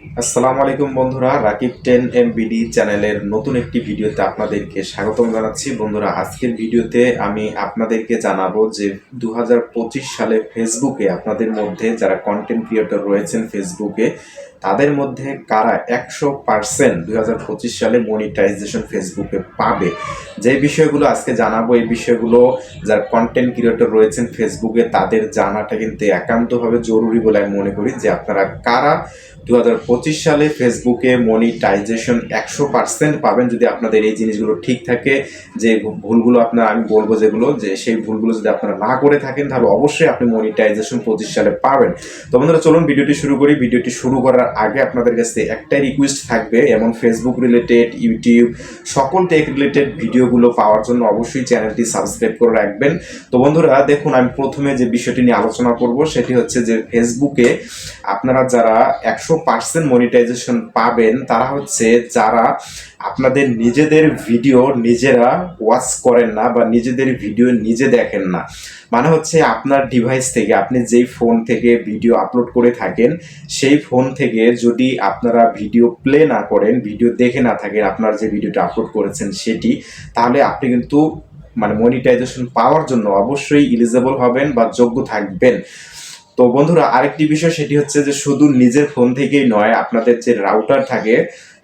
আসসালামু আলাইকুম বন্ধুরা, রাকিব টেন এমবিডি চ্যানেলের নতুন একটি ভিডিওতে আপনাদেরকে স্বাগতম জানাচ্ছি। বন্ধুরা, আজকের ভিডিওতে আমি আপনাদেরকে জানাব যে দু হাজার পঁচিশ সালে ফেসবুকে আপনাদের মধ্যে যারা কন্টেন্ট ক্রিয়েটর রয়েছেন ফেসবুকে, তাদের মধ্যে কারা একশো পার্সেন্ট দু হাজার পঁচিশ সালে মনিটাইজেশন ফেসবুকে পাবে? যে বিষয়গুলো আজকে জানাব, এই বিষয়গুলো যারা কন্টেন্ট ক্রিয়েটর রয়েছেন ফেসবুকে, তাদের জানাটা কিন্তু একান্তভাবে জরুরি বলে আমি মনে করি যে আপনারা কারা দু সালে ফেসবুকে মনিটাইজেশন একশো পার্সেন্ট পাবেন যদি আপনাদের এই জিনিসগুলো ঠিক থাকে, যে ভুলগুলো আপনার, আমি বলব যেগুলো, যে সেই ভুলগুলো যদি আপনারা না করে থাকেন, তাহলে অবশ্যই আপনি মনিটাইজেশন পঁচিশ সালে পাবেন। তো বন্ধুরা, চলুন ভিডিওটি শুরু করি। ভিডিওটি শুরু করার আগে আপনাদের কাছে একটাই রিকোয়েস্ট থাকবে, এমন ফেসবুক রিলেটেড ইউটিউব সকল টেক রিলেটেড ভিডিওগুলো পাওয়ার জন্য অবশ্যই চ্যানেলটি সাবস্ক্রাইব করে রাখবেন। তো বন্ধুরা, দেখুন, আমি প্রথমে যে বিষয়টি নিয়ে আলোচনা করব, সেটি হচ্ছে যে ফেসবুকে আপনারা যারা একশো পার্সেন্ট মনিটাইজেশন পাবেন, তারা হচ্ছে যারা আপনাদের নিজেদের ভিডিও নিজেরা ওয়াচ করেন না বা নিজেদের ভিডিও নিজে দেখেন না। মানে হচ্ছে আপনার ডিভাইস থেকে, আপনি যেই ফোন থেকে ভিডিও আপলোড করে থাকেন, সেই ফোন থেকে যদি আপনারা ভিডিও প্লে না করেন ভিডিও দেখে না থাকেন, আপনার যে ভিডিওটা আপলোড করেছেন সেটি, তাহলে আপনি কিন্তু মানে মনিটাইজেশন পাওয়ার জন্য অবশ্যই ইলিজেবল হবেন বা যোগ্য থাকবেন। তো বন্ধুরা, আরেকটি বিষয় সেটি হচ্ছে যে শুধু নিজের ফোন থেকেই নয়, আপনাদের যে রাউটার থাকে,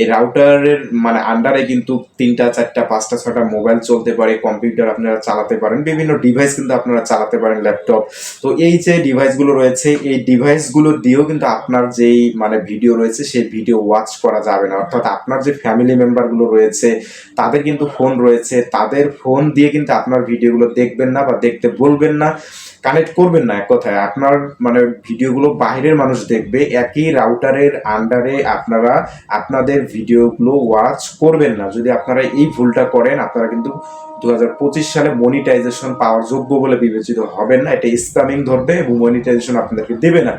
এই রাউটারের মানে আন্ডারে কিন্তু তিনটা, চারটা, পাঁচটা ছটা মোবাইল চলতে পারে কম্পিউটার আপনারা চালাতে পারেন, বিভিন্ন ডিভাইস কিন্তু আপনারা চালাতে পারেন ল্যাপটপ তো এই যে ডিভাইসগুলো রয়েছে, এই ডিভাইসগুলো দিয়েও কিন্তু আপনার যেই মানে ভিডিও রয়েছে, সেই ভিডিও ওয়াচ করা যাবে না। অর্থাৎ আপনার যে ফ্যামিলি মেম্বারগুলো রয়েছে, তাদের কিন্তু ফোন রয়েছে, তাদের ফোন দিয়ে কিন্তু আপনার ভিডিওগুলো দেখবেন না বা দেখতে বলবেন না। কানেক্ট করবেন না এক কথায়। আপনার মানে ভিডিওগুলো বাইরের মানুষ দেখবে, একই রাউটারের আন্ডারে আপনারা আপনাদের ভিডিওগুলো ওয়াচ করবেন না। যদি আপনারা এই ভুলটা করেন, আপনারা কিন্তু দু হাজার পঁচিশ সালে মনিটাইজেশন পাওয়ার যোগ্য বলে বিবেচিত হবেন না। এটা স্প্যামিং ধরবে এবং মনিটাইজেশন আপনাদেরকে দেবে না।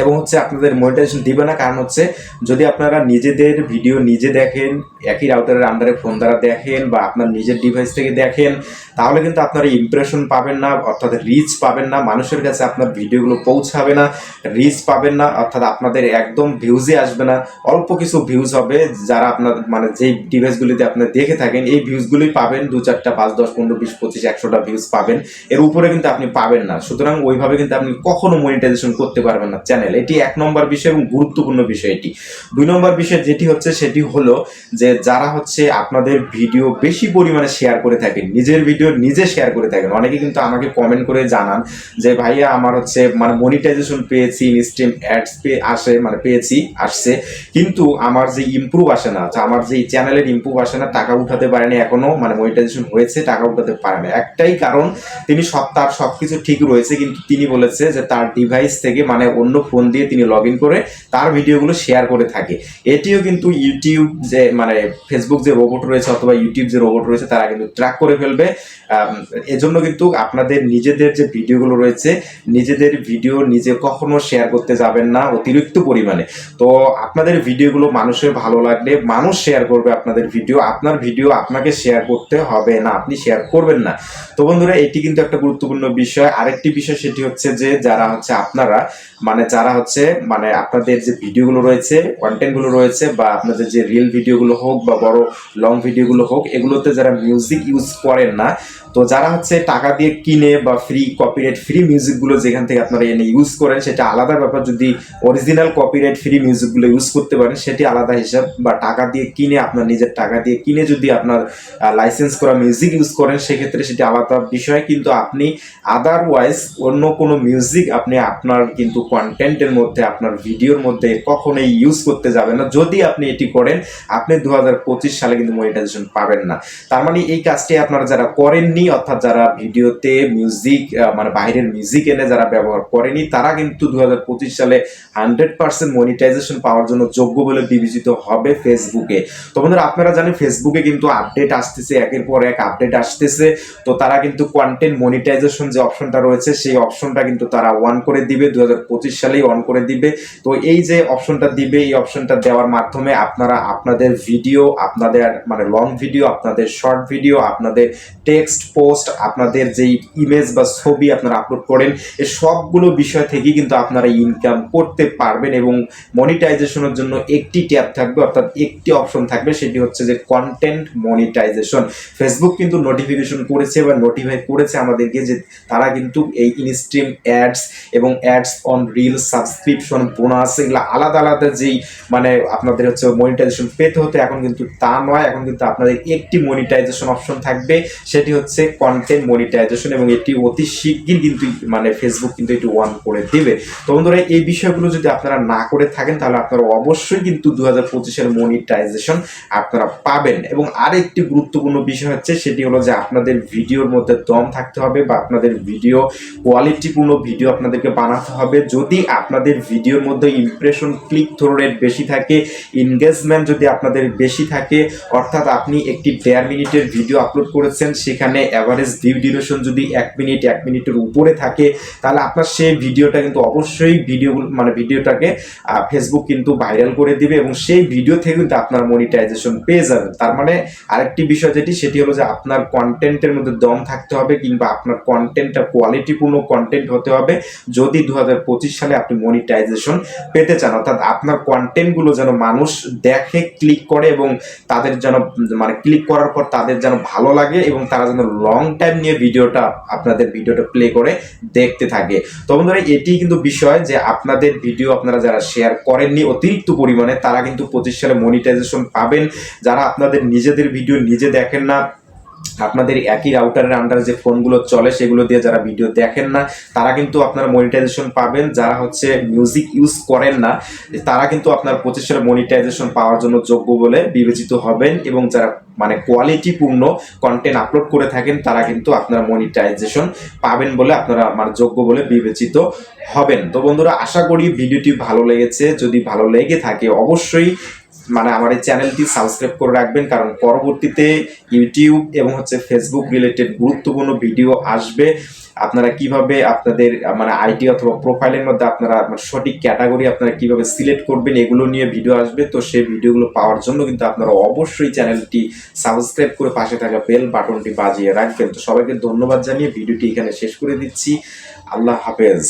এবং হচ্ছে আপনাদের মনিটাইজেশন দিবে না, কারণ হচ্ছে যদি আপনারা নিজেদের ভিডিও নিজে দেখেন, একই রাউটারের আন্ডারে ফোন দ্বারা দেখেন বা আপনার নিজের ডিভাইস থেকে দেখেন, তাহলে কিন্তু আপনারা ইমপ্রেশন পাবেন না, অর্থাৎ রিচ পাবেন না, মানুষের কাছে আপনার ভিডিওগুলো পৌঁছাবে না রিচ পাবেন না, অর্থাৎ আপনাদের একদম ভিউজে আসবে না। অল্প কিছু ভিউজ হবে যারা আপনার মানে যেই ডিভাইসগুলিতে আপনি দেখে থাকেন, এই ভিউজগুলি পাবেন, দু চারটা, পাঁচ, দশ, পনেরো, বিশ, পঁচিশ, একশোটা ভিউজ পাবেন। এর উপরে কিন্তু আপনি পাবেন না। সুতরাং ওইভাবে কিন্তু আপনি কখনো মনিটাইজেশন করতে পারবেন না। চ্যানেল এটি এক নম্বর বিষয় এবং গুরুত্বপূর্ণ বিষয় এটি। দুই নম্বর বিষয় যেটি হচ্ছে, সেটি হলো যে যারা হচ্ছে আপনাদের ভিডিও বেশি পরিমাণে শেয়ার করে থাকেন, নিজের ভিডিও নিজে শেয়ার করে থাকেন, অনেকে কিন্তু আমাকে কমেন্ট করে জানান যে, ভাইয়া, আমার হচ্ছে মানে মনিটাইজেশন পেয়েছি ইনস্টেম অ্যাডস পেয়ে আসে মানে পেয়েছি, আসছে। কিন্তু আমার যে ইমপ্রুভ আসে না আমার যে চ্যানেলের ইমপ্রুভ আসে না, টাকা উঠাতে পারেনি এখনও মানে মনিটাইজেশন হয়েছে, টাকা উঠাতে পারে না। একটাই কারণ, তিনি সব, তার সব কিছু ঠিক রয়েছে, কিন্তু তিনি বলেছে যে, তার ডিভাইস থেকে মানে অন্য ফোন দিয়ে তিনি লগ করে তার ভিডিওগুলো শেয়ার করে থাকে। এটিও কিন্তু ইউটিউব যে মানে ফেসবুক যে রোবট রয়েছে অথবা ইউটিউব যে রোবট রয়েছে, তারা কিন্তু ট্র্যাক করে ফেলবে। এজন্য কিন্তু আপনাদের নিজেদের যে ভিডিওগুলো রয়েছে, নিজেদের ভিডিও নিজে কখনো শেয়ার করতে যাবেন না অতিরিক্ত পরিমাণে। তো আপনাদের ভিডিওগুলো মানুষের ভালো লাগলে মানুষ শেয়ার করবে আপনাদের ভিডিও। আপনার ভিডিও আপনাকে শেয়ার করতে হবে না, আপনি শেয়ার করবেন না। তো বন্ধুরা, এটি কিন্তু একটা গুরুত্বপূর্ণ বিষয়। আরেকটি বিষয় সেটি হচ্ছে যে, যারা হচ্ছে আপনারা মানে যারা হচ্ছে মানে আপনাদের যে ভিডিওগুলো রয়েছে কন্টেন্টগুলো রয়েছে, বা আপনাদের যে রিল ভিডিওগুলো হোক, বা বড় লং ভিডিওগুলো হোক, এগুলোতে যারা মিউজিক ইউজ করেন না, তো যারা হচ্ছে টাকা দিয়ে কিনে বা ফ্রি কপিরাইট ফ্রি মিউজিকগুলো যেখান থেকে আপনারা এনে ইউজ করেন, সেটা আলাদা ব্যাপার। যদি অরিজিনাল কপিরাইট ফ্রি মিউজিকগুলো ইউজ করতে পারেন, সেটি আলাদা হিসাব। বা টাকা দিয়ে কিনে আপনার নিজের টাকা দিয়ে কিনে যদি আপনার লাইসেন্স করা মিউজিক ইউজ করেন, সেক্ষেত্রে সেটি আলাদা বিষয়। কিন্তু আপনি আদারওয়াইজ অন্য কোনো মিউজিক আপনি আপনার কিন্তু কন্টেন্টের মধ্যে, আপনার ভিডিওর মধ্যে কখনোই ইউজ করতে যাবেন না। যদি আপনি এটি করেন, আপনি দু হাজার পঁচিশ সালে কিন্তু মনিটাইজেশন পাবেন না। তার মানে এই কাজটি আপনারা যারা করেননি, অর্থাৎ যারা ভিডিওতে মিউজিক মানে বাইরের মিউজিক এনে যারা ব্যবহার করেনি, তারা কিন্তু দু হাজার পঁচিশ সালে হান্ড্রেড পার্সেন্ট মনিটাইজেশন পাওয়ার জন্য যোগ্য বলে বিবেচিত হবে ফেসবুকে তো বন্ধুরা, আপনারা জানেন ফেসবুকে কিন্তু আপডেট আসতেছে, একের পর এক আপডেট আসতেছে। তো তারা কিন্তু কন্টেন্ট মনিটাইজেশন যে অপশনটা রয়েছে, সেই অপশনটা কিন্তু তারা ওয়ান করে দিবে দু হাজার পঁচিশ সালে তাড়াতাড়ি অন করে দিবে। তো এই যে অপশনটা দিবে, এই অপশনটা দেওয়ার মাধ্যমে আপনারা আপনাদের ভিডিও আপনাদের মানে লং ভিডিও আপনাদের শর্ট ভিডিও আপনাদের টেক্সট পোস্ট আপনাদের যেই ইমেজ বা ছবি আপনারা আপলোড করেন এই সবগুলো বিষয় থেকে কিন্তু আপনারা ইনকাম করতে পারবেন এবং মনিটাইজেশনের জন্য একটি ট্যাব থাকবে, অর্থাৎ একটি অপশন থাকবে, সেটি হচ্ছে যে কন্টেন্ট মনিটাইজেশন ফেসবুক কিন্তু নোটিফিকেশন করেছে বা নোটিফাই করেছে আমাদেরকে যে তারা কিন্তু এই ইনস্ট্রিম অ্যাডস এবং ads on reel subscription bonus এগুলো আলাদা আলাদা যেই মানে আপনাদের হচ্ছে মনিটাইজেশন পেতে হতো, এখন কিন্তু তা নয়। এখন কিন্তু আপনাদের একটি মনিটাইজেশন অপশন থাকবে, সেটি হচ্ছে কন্টেন্ট মনিটাইজেশন এবং এটি অতি শিগগির কিন্তু মানে ফেসবুক কিন্তু এটি ওয়ান করে দেবে। তো বন্ধুরা, এই বিষয়গুলো যদি আপনারা না করে থাকেন, তাহলে আপনারা অবশ্যই কিন্তু দু হাজার পঁচিশের মনিটাইজেশন আপনারা পাবেন। এবং আরেকটি গুরুত্বপূর্ণ বিষয় হচ্ছে, সেটি হলো যে আপনাদের ভিডিওর মধ্যে দম থাকতে হবে বা আপনাদের ভিডিও কোয়ালিটিপূর্ণ ভিডিও আপনাদেরকে বানাতে হবে। যদি আপনাদের ভিডিওর মধ্যে ইমপ্রেশন ক্লিক থ্রো রেট বেশি থাকে এনগেজমেন্ট যদি আপনাদের বেশি থাকে, অর্থাৎ আপনি একটি দেড় মিনিটের ভিডিও আপলোড করেছেন, সেখানে অ্যাভারেজ ভিউ ডিউরেশন যদি এক মিনিট, এক মিনিটের উপরে থাকে, তাহলে আপনার সেই ভিডিওটা কিন্তু অবশ্যই ভিডিও মানে ভিডিওটাকে ফেসবুক কিন্তু ভাইরাল করে দিবে এবং সেই ভিডিও থেকে কিন্তু আপনার মনিটাইজেশন পেয়ে যাবেন তার মানে আরেকটি বিষয় যেটি, সেটি হলো যে আপনার কন্টেন্টের মধ্যে দম থাকতে হবে কিংবা আপনার কন্টেন্টটা কোয়ালিটিপূর্ণ কন্টেন্ট হতে হবে। যদি দু হাজার পঁচিশ সালে আপনি মনিটাইজেশন পেতে চান, অর্থাৎ আপনার কন্টেন্টগুলো যেন মানুষ দেখে ক্লিক করে এবং তাদের যেন মানে ক্লিক করার পর তাদের যেন ভালো লাগে এবং তারা যেন লং টাইম নিয়ে ভিডিওটা, আপনাদের ভিডিওটা প্লে করে, দেখতে থাকে। তো বন্ধুরা এটি কিন্তু বিষয় যে আপনাদের ভিডিও আপনারা যারা শেয়ার করেননি অতিরিক্ত পরিমাণে, তারা কিন্তু পঁচিশ সালে মনিটাইজেশন পাবেন। যারা আপনাদের নিজেদের ভিডিও নিজে দেখেন না আপনাদের একই রাউটারের আন্ডারে যে ফোনগুলো চলে, সেগুলো দিয়ে যারা ভিডিও দেখেন না, তারা কিন্তু আপনার মনিটাইজেশন পাবেন। যারা হচ্ছে মিউজিক ইউজ করেন না, তারা কিন্তু আপনার সালে মনিটাইজেশন পাওয়ার জন্য যোগ্য বলে বিবেচিত হবেন এবং যারা মানে কোয়ালিটিপূর্ণ কন্টেন্ট আপলোড করে থাকেন, তারা কিন্তু আপনার মনিটাইজেশন পাবেন বলে আপনারা মানে যোগ্য বলে বিবেচিত হবেন। তো বন্ধুরা, আশা করি ভিডিওটি ভালো লেগেছে। যদি ভালো লেগে থাকে, অবশ্যই মানে আমার এই চ্যানেলটি সাবস্ক্রাইব করে রাখবেন, কারণ পরবর্তীতে ইউটিউব এবং হচ্ছে ফেসবুক রিলেটেড গুরুত্বপূর্ণ ভিডিও আসবে। আপনারা কীভাবে আপনাদের মানে আইডি অথবা প্রোফাইলের মধ্যে আপনারা মানে সঠিক ক্যাটাগরি আপনারা কীভাবে সিলেক্ট করবেন, এগুলো নিয়ে ভিডিও আসবে। তো সেই ভিডিওগুলো পাওয়ার জন্য কিন্তু আপনারা অবশ্যই চ্যানেলটি সাবস্ক্রাইব করে পাশে থাকা বেল বাটনটি বাজিয়ে রাখবেন। তো সবাইকে ধন্যবাদ জানিয়ে ভিডিওটি এখানে শেষ করে দিচ্ছি। আল্লাহ হাফেজ।